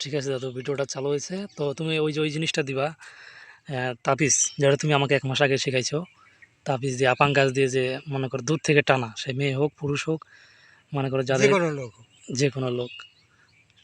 ঠিক আছে দাদু ভিডিওটা চালু হয়েছে। তো তুমি ওই যে ওই জিনিসটা দিবা তাবিজ যেটা তুমি আমাকে এক মাস আগে শেখাইছো। তাবিজ দিয়ে আপাং গাছ দিয়ে যে মনে করো দূর থেকে টানা সে মেয়ে হোক পুরুষ হোক মনে করো যাদের কোনো লোক যে কোনো লোক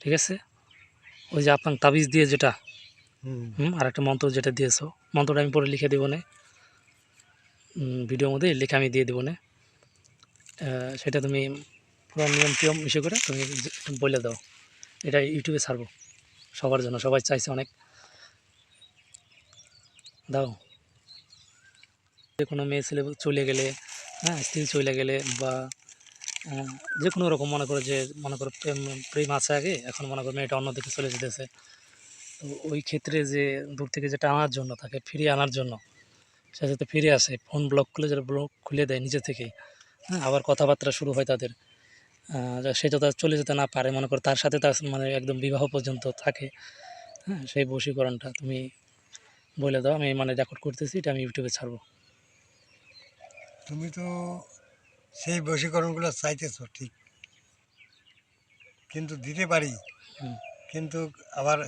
ঠিক আছে? ওই যে আপাং তাবিজ দিয়ে যেটা হুম। হুম আর একটা মন্ত্র যেটা দিয়েছ মন্ত্রটা আমি পরে লিখে দেবো না ভিডিওর মধ্যে লিখে আমি দিয়ে দেবো না সেটা তুমি পুরো নিয়ম টিয়ম ইসে করে তুমি বলে দাও। এটা ইউটিউবে ছাড়বো। সবার জন্য, সবাই চাইছে অনেক। দাও। যে কোনো মেয়ে ছেলে চলে গেলে হ্যাঁ স্ত্রী চলে গেলে বা যে কোনো রকম মনে করো যে, মনে করো প্রেম প্রেম আছে আগে, এখন মনে করো মেয়েটা অন্যদিকে চলে যেতেছে। তো ওই ক্ষেত্রে যে দূর থেকে যেটা আনার জন্য, তাকে ফিরিয়ে আনার জন্য, সে যাতে ফিরে আসে ফোন ব্লক খুলে যাতে ব্লক খুলে দেয় নিজে থেকেই হ্যাঁ আবার কথাবার্তা শুরু হয় তাদের। সে যাতে চলে যেতে না পারে মনে করো তার সাথে তার মানে একদম বিবাহ পর্যন্ত থাকে হ্যাঁ সেই বশীকরণটা তুমি বলে দাও আমি মানে রেকর্ড করতেছি এটা আমি ইউটিউবে ছাড়বো তুমি তো সেই বশীকরণগুলো চাইতেছো ঠিক কিন্তু দিতে পারি। কিন্তু আবার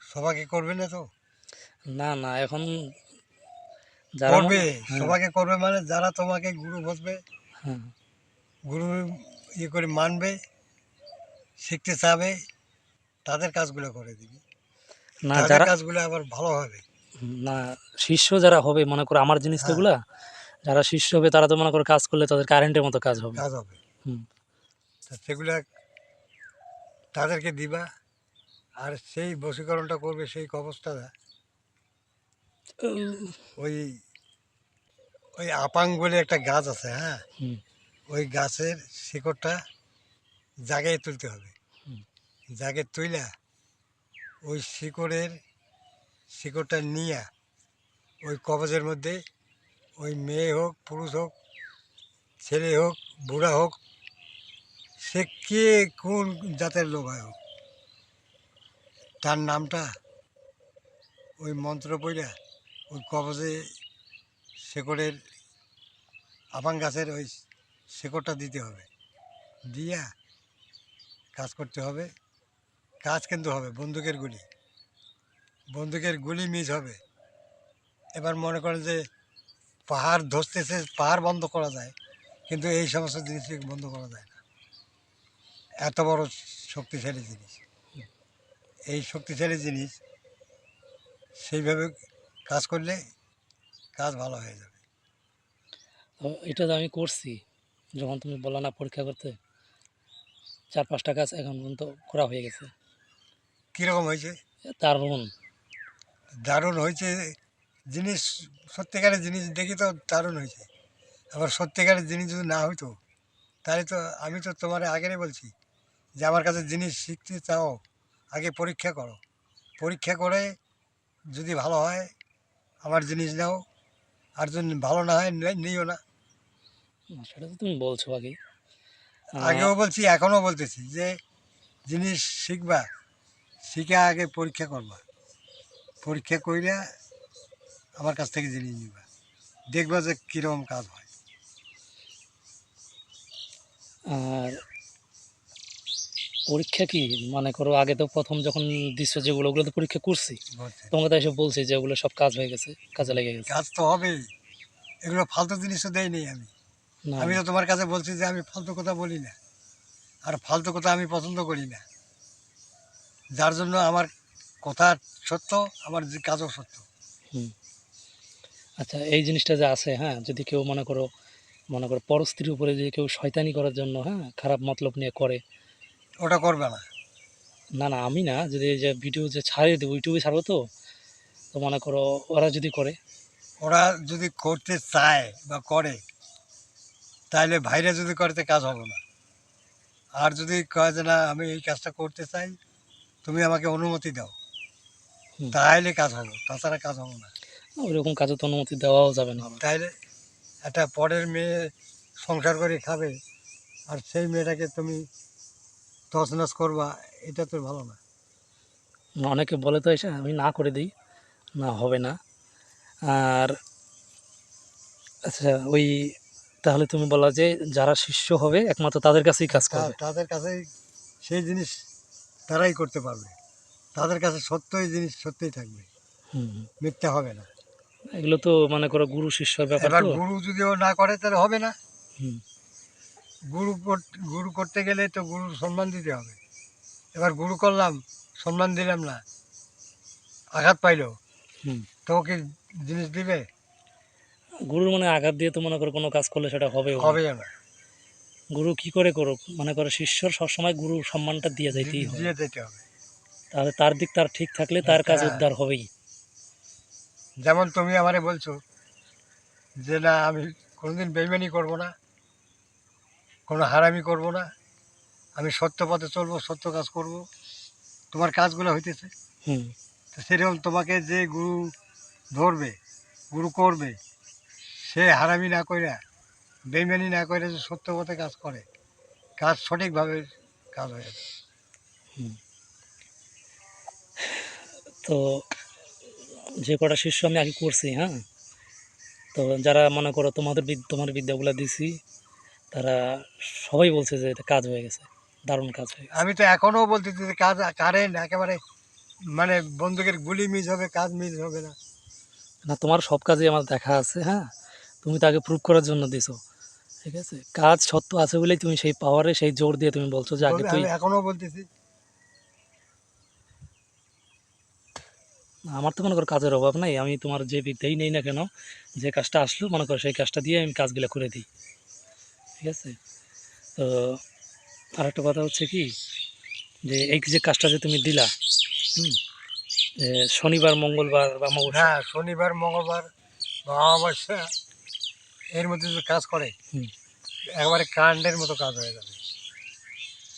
সবাইকে করবে না তো না না এখন যারা করবে হ্যাঁ। সবাইকে করবে মানে যারা তোমাকে গুরু বসবে হ্যাঁ গুরু ইয়ে করে মানবে শিখতে চাবে তাদের কাজগুলো করে দিবি। না যারা কাজগুলো আবার ভালো হবে। না শিষ্য যারা হবে মনে করো আমার জিনিস তো হ্যাঁ। যারা শিষ্য হবে তারা তো মনে করো কাজ করলে তাদের কারেন্টের মতো কাজ হবে। কাজ হবে। হুম। তা সেগুলা তাদেরকে দিবা আর সেই বশীকরণটা করবে সেই কবচটা। ওই ওই আপাং বলে একটা গাছ আছে হ্যাঁ? হুম। ওই গাছের শিকড়টা জাগায় তুলতে হবে। জাগে তুইলা ওই শিকড়ের শিকড়টা নিয়ে ওই কবজের মধ্যে ওই মেয়ে হোক পুরুষ হোক ছেলে হোক বুড়া হোক সে কে কোন জাতের লোক হয় হোক তার নামটা ওই মন্ত্র পইরা ওই কবজে শেকড়ের আপাং গাছের ওই শেকড়টা দিতে হবে। দিয়া কাজ করতে হবে। কাজ কিন্তু হবে, বন্দুকের গুলি। বন্দুকের গুলি মিস হবে। এবার মনে করেন যে পাহাড় ধসতেছে, পাহাড় বন্ধ করা যায়, কিন্তু এই সমস্ত জিনিস বন্ধ করা যায় না। এত বড় শক্তিশালী জিনিস। এই শক্তিশালী জিনিস সেইভাবে কাজ করলে কাজ ভালো হয়ে যাবে। এটা আমি করছি। যখন তুমি বললা না পরীক্ষা করতে চার পাঁচটা কাজ এখন পর্যন্ত করা হয়ে গেছে। কীরকম হয়েছে? রুন দারুণ। হয়েছে। জিনিস সত্যিকারের জিনিস দেখি তো দারুণ হয়েছে। আবার সত্যিকারের জিনিস যদি না হইতো তাহলে তো আমি তো তোমার আগেরই বলছি যে আমার কাছে জিনিস শিখতে চাও আগে পরীক্ষা করো। পরীক্ষা করে যদি ভালো হয় আমার জিনিস নাও। আর যদি ভালো না হয় নিও না। সেটা তো তুমি বলছো আগে। আগেও বলছি এখনও বলতেছি যে জিনিস শিখবা শিখে আগে পরীক্ষা করবা। পরীক্ষা কইরা আমার কাছ থেকে জিনিস নিবা। দেখবা যে কীরকম কাজ হয়। আর পরীক্ষা কি? মানে করো আগে তো প্রথম যখন দৃশ্য যেগুলো ওগুলো তো পরীক্ষা করছি। তোমাকে তো এসে বলছি যে ওগুলো সব কাজ হয়ে গেছে কাজে লেগে গেছে। কাজ তো হবেই। এগুলো ফালতু জিনিসও দেয়নি আমি। আমি তো তোমার কাছে বলছি যে আমি ফালতু কথা বলি না। আর ফালতু কথা আমি পছন্দ করি না। যার জন্য আমার কথা সত্য আমার যে কাজও সত্য। আচ্ছা এই জিনিসটা যে আছে হ্যাঁ যদি কেউ মনে করো মনে করো পরস্ত্রীর উপরে যদি কেউ শয়তানি করার জন্য হ্যাঁ খারাপ মতলব নিয়ে করে। ওটা করবে না। না না আমি না যদি এই যে ভিডিও যে ছাড়িয়ে দেবো ইউটিউবে ছাড়বো তো তো মনে করো ওরা যদি করে। ওরা যদি করতে চায় বা করে তাহলে ভাইরা যদি করতে কাজ হবে না। আর যদি কয় যে না আমি এই কাজটা করতে চাই তুমি আমাকে অনুমতি দাও। তাহলে কাজ হবে তাছাড়া কাজ হবে না। ওইরকম কাজে তো অনুমতি দেওয়াও যাবে না। তাহলে একটা পরের মেয়ে সংসার করে খাবে আর সেই মেয়েটাকে তুমি তছনছ করবা এটা তো ভালো না। অনেকে বলে তো এসে আমি না করে দিই না হবে না। আর আচ্ছা ওই তাহলে তুমি বলা যে যারা শিষ্য হবে একমাত্র তাদের কাছেই কাজ তা- করবে। তাদের কাছেই সেই জিনিস তারাই করতে পারবে। তাদের কাছে সত্যই জিনিস সত্যিই থাকবে। মিথ্যা হবে না। এগুলো তো মানে করো গুরু শিষ্যর ব্যাপার এবার গুরু যদিও না করে তাহলে হবে না। গুরু গুরু করতে গেলে তো গুরুর সম্মান দিতে হবে। এবার গুরু করলাম সম্মান দিলাম না আঘাত পাইলো হুম। তো ওকে জিনিস দিবে? গুরুর মানে আঘাত দিয়ে তো মনে করো কোনো কাজ করলে সেটা হবে। হবে। না গুরু কি করে করুক? মনে করো শিষ্যর সবসময় গুরু সম্মানটা দিয়ে যাইতেই হবে। দিয়ে দিতে হবে। তাহলে তার দিক তার ঠিক থাকলে তার কাজ হ্যাঁ। উদ্ধার হবেই। যেমন তুমি আমারে বলছো যে না আমি কোনোদিন বেইমানি করব না কোনো হারামি করব না আমি সত্য পথে চলবো সত্য কাজ করব। তোমার কাজগুলো হইতেছে। হুম। তো সেরকম তোমাকে যে গুরু ধরবে গুরু করবে সে হারামি না কইরা বেইমানি না করে যে সত্য পথে কাজ করে কাজ সঠিকভাবে কাজ হয়ে। তো যে কটা শিষ্য আমি আগে করছি হ্যাঁ? তো যারা মনে করো তোমাদের তোমার বিদ্যাগুলো দিছি তারা সবাই বলছে যে এটা কাজ হয়ে গেছে দারুণ কাজ হয়ে আমি তো এখনও বলতেছি যে কাজ কারেন্ট একেবারে মানে বন্দুকের গুলি মিস হবে কাজ মিস হবে না। না তোমার সব কাজে আমার দেখা আছে হ্যাঁ? তুমি তাকে প্রুভ করার জন্য দিছো ঠিক আছে? কাজ সত্য আছে বলেই তুমি সেই পাওয়ারে সেই জোর দিয়ে তুমি বলছো যে আগে তুই আমি এখনও বলতেছি। আমার তো মনে করো কাজের অভাব নাই আমি তোমার যে বিদ্যাই নেই না কেন যে কাজটা আসলো মনে করো সেই কাজটা দিয়ে আমি কাজগুলো করে দিই ঠিক আছে? তো আর একটা কথা হচ্ছে কি যে এই যে কাজটা যে তুমি দিলা হুম শনিবার মঙ্গলবার বা হ্যাঁ শনিবার মঙ্গলবার বা অমাবস্যা এর মধ্যে যদি কাজ করে একবারে কারেন্টের মতো কাজ হয়ে যাবে।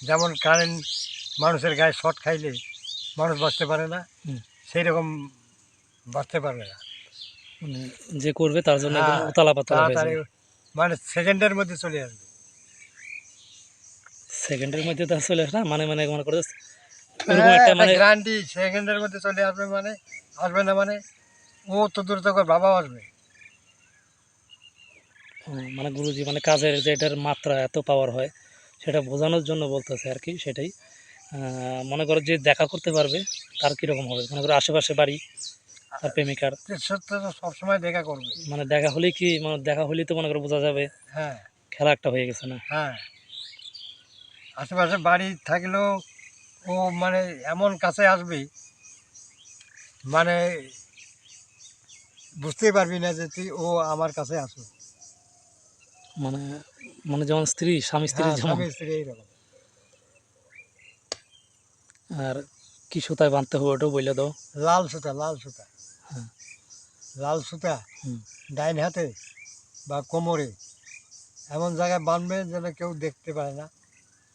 যেমন কারেন্ট মানুষের গায়ে শর্ট খাইলে মানুষ বাঁচতে পারে না। সেই রকম বাঁচতে পারবে না। মানে যে করবে তার জন্য হ্যাঁ, হয়ে মানে সেকেন্ডের মধ্যে চলে আসবে। সেকেন্ডের মধ্যে তো চলে আসে না মানে মানে মনে করো একটা মানে গ্যারান্টি সেকেন্ডের মধ্যে চলে আসবে মানে আসবে না মানে ও তো দূর বাবাও আসবে। মানে গুরুজি মানে কাজের যে এটার মাত্রা এত পাওয়ার হয় সেটা বোঝানোর জন্য বলতেছে আর কি সেটাই। মনে করো যে দেখা করতে পারবে তার কীরকম হবে? মনে করো আশেপাশে বাড়ি তার প্রেমিকার? সবসময় দেখা করবে। মানে দেখা হলেই কি মানে দেখা হলেই তো মনে করো বোঝা যাবে হ্যাঁ। খেলা একটা হয়ে গেছে না? হ্যাঁ। আশেপাশে বাড়ি থাকলেও ও মানে এমন কাছে আসবে মানে বুঝতেই পারবি না যে তুই ও আমার কাছে আসো মানে মানে যেমন স্ত্রী স্বামী স্ত্রী হ্যাঁ, যেমন। আর কি সুতায় বাঁধতে হবে ওটাও বলে দাও। লাল সুতা লাল সুতা। হ্যাঁ। লাল সুতা ডাইন হাতে বা কোমরে। এমন জায়গায় বাঁধবে যেন কেউ দেখতে পারে না।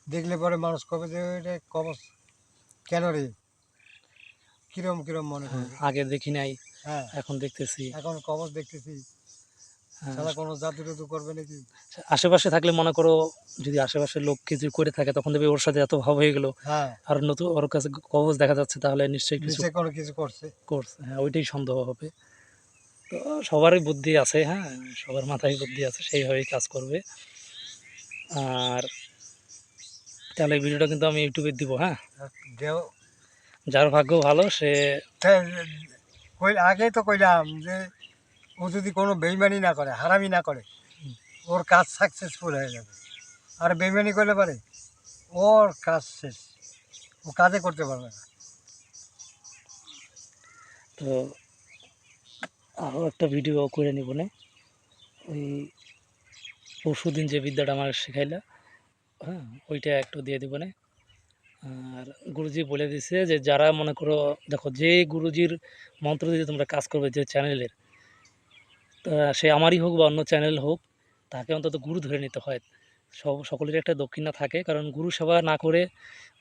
দেখলে পরে মানুষ কবে যে এটা কবচ কেন রে? কিরম কিরম মনে হ্যাঁ, করবে আগে দেখি নাই হ্যাঁ। এখন দেখতেছি। এখন কবচ দেখতেছি। হ্যাঁ, সারা কোনো জাদু টাদু করবে নাকি? আশেপাশে থাকলে মনে করো যদি আশেপাশের লোক কিছু করে থাকে তখন দেখবে ওর সাথে এত ভাব হয়ে গেলো। হ্যাঁ। আর নতুন ওর কাছে কবচ দেখা যাচ্ছে তাহলে নিশ্চয়ই কিছু কোনো কিছু করছে। করছে। হ্যাঁ ওইটাই সন্দেহ হবে। তো সবারই বুদ্ধি আছে হ্যাঁ সবার মাথায় বুদ্ধি আছে সেইভাবেই কাজ করবে। আর তাহলে ভিডিওটা কিন্তু আমি ইউটিউবে দিব হ্যাঁ? যার ভাগ্য ভালো সে আগে তো কইলাম যে ও যদি কোনো বেইমানি না করে, হারামি না করে, ওর কাজ সাকসেসফুল হয়ে যাবে। আর বেইমানি করলে পারে? ওর কাজ শেষ। ও কাজে করতে পারবে না। তো আরও একটা ভিডিও করে নিব না? ওই পরশু দিন যে বিদ্যাটা আমার শেখাইলা হ্যাঁ ওইটা একটু দিয়ে দিব না? আর গুরুজি বলে দিছে যে, যারা মনে করো, দেখো, যে গুরুজির মন্ত্র দিয়ে তোমরা কাজ করবে যে চ্যানেলের সে আমারই হোক বা অন্য চ্যানেল হোক তাকে অন্তত গুরু ধরে নিতে হয়। সব সকলের একটা দক্ষিণা থাকে কারণ গুরু সেবা না করে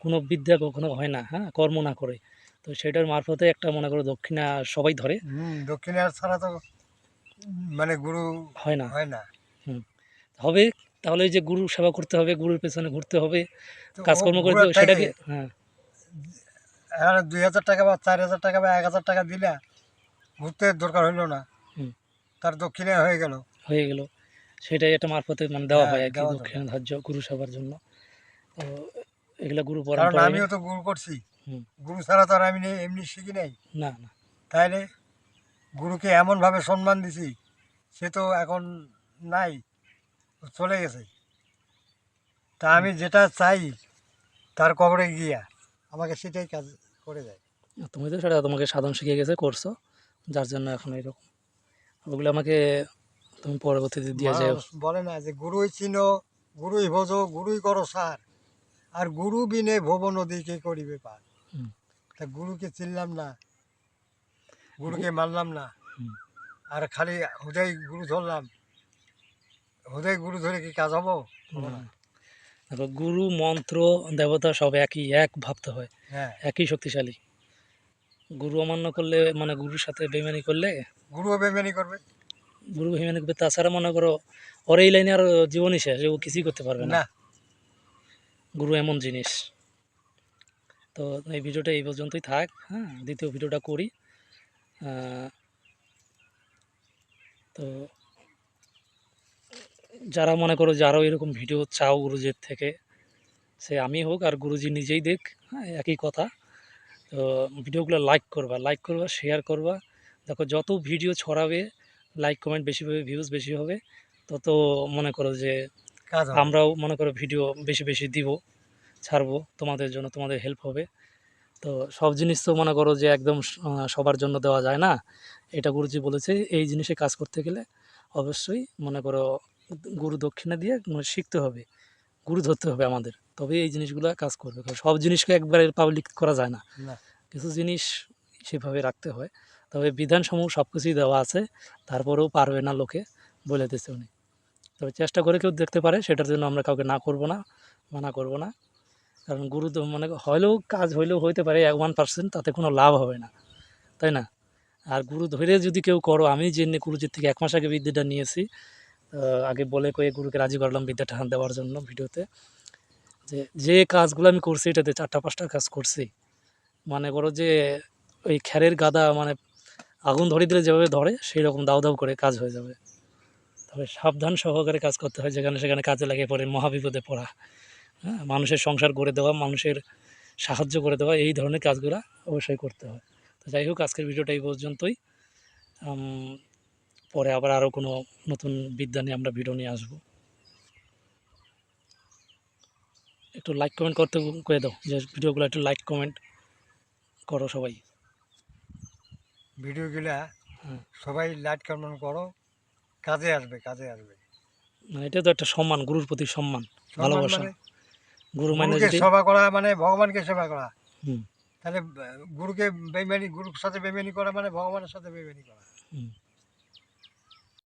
কোনো বিদ্যা কখনো হয় না হ্যাঁ? কর্ম না করে। তো সেটার মারফতে একটা মনে করো দক্ষিণা সবাই ধরে। হুম দক্ষিণার ছাড়া তো মানে গুরু হয় না। হয় না। হুম। হবে তাহলে যে গুরু সেবা করতে হবে গুরুর পেছনে ঘুরতে হবে কাজকর্ম করতে হবে সেটাকে হ্যাঁ দুই হাজার টাকা বা চার হাজার টাকা বা এক হাজার টাকা দিলে ঘুরতে দরকার হইল না। তার দক্ষিণে হয়ে গেল। হয়ে গেল। সেটাই একটা মারফতে মানে দেওয়া হ্যাঁ, হয় আর কি দক্ষিণ ধার্য গুরু সেবার জন্য। তো এগুলা গুরু কারণ পরম্পরা আমিও তো গুরু করছি। হুম। গুরু ছাড়া তো আর আমি এমনি শিখি নাই। না না। তাইলে গুরুকে এমনভাবে সম্মান দিছি সে তো এখন নাই চলে গেছে। তা আমি যেটা চাই তার কবরে গিয়া আমাকে সেটাই কাজ করে দেয়। তুমি তো সেটা তোমাকে সাধন শিখে গেছে করছ। যার জন্য এখন এরকম ওগুলো আমাকে তুমি পরবর্তীতে দিয়ে যাও। বলে না যে গুরুই চিনো গুরুই ভোজো গুরুই করো সার। আর গুরু বিনে ভব নদী কে করিবে পার। তা গুরুকে চিনলাম না গুরুকে মানলাম না। আর খালি হুদাই গুরু ধরলাম। হুদাই গুরু ধরে কি কাজ হব? গুরু মন্ত্র দেবতা সব একই এক ভাবতে হয়। হ্যাঁ। একই শক্তিশালী। গুরু অমান্য করলে মানে গুরুর সাথে বেমানি করলে? গুরুও বেমেনি করবে। গুরু বেমানি করবে তাছাড়া মনে করো ওর এই লাইনে আর জীবনই শেষ ও কিছুই করতে পারবে না। গুরু এমন জিনিস। তো এই ভিডিওটা এই পর্যন্তই থাক হ্যাঁ দ্বিতীয় ভিডিওটা করি। তো যারা মনে করো যে আরও এরকম ভিডিও চাও গুরুজির থেকে সে আমি হোক আর গুরুজি নিজেই দেখ হ্যাঁ একই কথা। তো ভিডিওগুলো লাইক করবা লাইক করবা শেয়ার করবা। দেখো যত ভিডিও ছড়াবে লাইক কমেন্ট বেশি হবে ভিউজ বেশি হবে তত মনে করো যে কাজ আমরাও মনে করো ভিডিও বেশি বেশি দিব ছাড়বো তোমাদের জন্য তোমাদের হেল্প হবে। তো সব জিনিস তো মনে করো যে একদম সবার জন্য দেওয়া যায় না। এটা গুরুজি বলেছে এই জিনিসে কাজ করতে গেলে অবশ্যই মনে করো গুরু দক্ষিণা দিয়ে মানে শিখতে হবে গুরু ধরতে হবে আমাদের। তবে এই জিনিসগুলো কাজ করবে। কারণ সব জিনিসকে একবারে পাবলিক করা যায় না। কিছু জিনিস সেভাবে রাখতে হয়। তবে বিধানসমূহ সব কিছুই দেওয়া আছে। তারপরেও পারবে না লোকে বলে দিচ্ছে উনি। তবে চেষ্টা করে কেউ দেখতে পারে সেটার জন্য আমরা কাউকে না করব না মানা করব না। কারণ গুরু তো মানে হলেও কাজ হইলেও হইতে পারে এক ওয়ান পার্সেন্ট তাতে কোনো লাভ হবে না। তাই না? আর গুরু ধরে যদি কেউ করো আমি যে নে- গুরুজির থেকে এক মাস আগে বিদ্যাটা নিয়েছি আগে বলে কয়ে গুরুকে রাজি করলাম বিদ্যাটা দেওয়ার জন্য ভিডিওতে। যে যে কাজগুলো আমি করছি এটাতে চারটা, পাঁচটা কাজ করছি। মানে করো যে, ওই খ্যারের গাদা মানে আগুন ধরে দিলে যেভাবে ধরে সেই রকম দাউ দাউ করে কাজ হয়ে যাবে। তবে সাবধান সহকারে কাজ করতে হয়, যেখানে সেখানে কাজে লাগে পড়ে, মহাবিপদে পড়া। হ্যাঁ মানুষের সংসার করে দেওয়া, মানুষের সাহায্য করে দেওয়া, এই ধরনের কাজগুলো অবশ্যই করতে হয়। তো যাই হোক, আজকের ভিডিওটা এই পর্যন্তই। পরে আবার আরও কোনো নতুন বিদ্যা নিয়ে আমরা ভিডিও নিয়ে আসব। একটু লাইক কমেন্ট করতে করে দাও। যে ভিডিওগুলো একটু লাইক কমেন্ট করো সবাই। ভিডিওগুলা। সবাই লাইট কমেন্ট করো কাজে আসবে কাজে আসবে। মানে এটা তো একটা সম্মান গুরুর প্রতি সম্মান ভালোবাসা। মানে গুরু মানে সেবা করা মানে ভগবানকে সেবা করা। হুম। তাহলে গুরুকে বেমানি গুরুর সাথে বেমানি করা মানে ভগবানের সাথে বেমানি করা। হুম।